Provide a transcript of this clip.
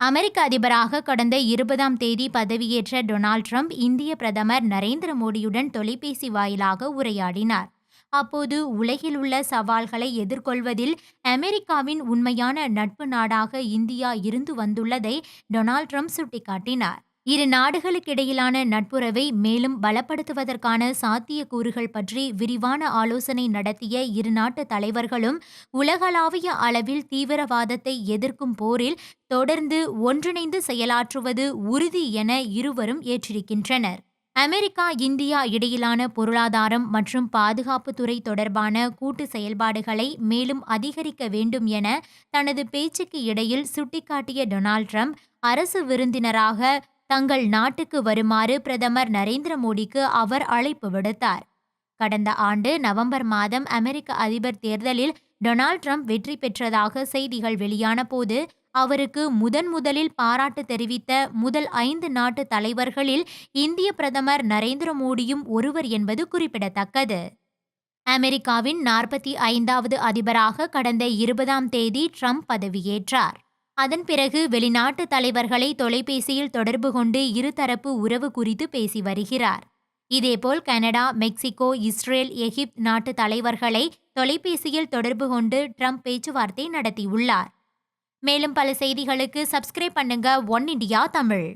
அமெரிக்க அதிபராக கடந்த இருபதாம் தேதி பதவியேற்ற டொனால்ட் ட்ரம்ப் இந்திய பிரதமர் நரேந்திர மோடியுடன் தொலைபேசி வாயிலாக உரையாடினார். அப்போது உலகில் உள்ள சவால்களை எதிர்கொள்வதில் அமெரிக்காவின் உண்மையான நட்பு நாடாக இந்தியா இருந்து வந்துள்ளதை டொனால்ட் ட்ரம்ப் சுட்டிக்காட்டினார். இரு நாடுகளுக்கிடையிலான நட்புறவை மேலும் பலப்படுத்துவதற்கான சாத்தியக்கூறுகள் பற்றி விரிவான ஆலோசனை நடத்திய இரு நாட்டு தலைவர்களும் உலகளாவிய அளவில் தீவிரவாதத்தை எதிர்க்கும் போரில் தொடர்ந்து ஒன்றிணைந்து செயலாற்றுவது உறுதி என இருவரும் ஏற்றிருக்கின்றனர். அமெரிக்கா இந்தியா இடையிலான பொருளாதாரம் மற்றும் பாதுகாப்புத்துறை தொடர்பான கூட்டு செயல்பாடுகளை மேலும் அதிகரிக்க வேண்டும் என தனது பேச்சுக்கு இடையில் சுட்டிக்காட்டிய டொனால்ட் ட்ரம்ப் அரசு விருந்தினராக தங்கள் நாட்டுக்கு வருமாறு பிரதமர் நரேந்திர மோடிக்கு அவர் அழைப்பு விடுத்தார். கடந்த ஆண்டு நவம்பர் மாதம் அமெரிக்க அதிபர் தேர்தலில் டொனால்ட் ட்ரம்ப் வெற்றி பெற்றதாக செய்திகள் வெளியான போது அவருக்கு முதன் முதலில் பாராட்டு தெரிவித்த முதல் ஐந்து நாட்டு தலைவர்களில் இந்திய பிரதமர் நரேந்திர மோடியும் ஒருவர் என்பது குறிப்பிடத்தக்கது. அமெரிக்காவின் நாற்பத்தி ஐந்தாவது அதிபராக கடந்த இருபதாம் தேதி ட்ரம்ப் பதவியேற்றார். அதன் பிறகு வெளிநாட்டு தலைவர்களை தொலைபேசியில் தொடர்பு கொண்டு இருதரப்பு உறவு குறித்து பேசி வருகிறார். இதேபோல் கனடா மெக்சிகோ இஸ்ரேல் எகிப்த் நாட்டு தலைவர்களை தொலைபேசியில் தொடர்பு கொண்டு ட்ரம்ப் பேச்சுவார்த்தை நடத்தியுள்ளார். மேலும் பல செய்திகளுக்கு சப்ஸ்கிரைப் பண்ணுங்க ஒன் இண்டியா தமிழ்.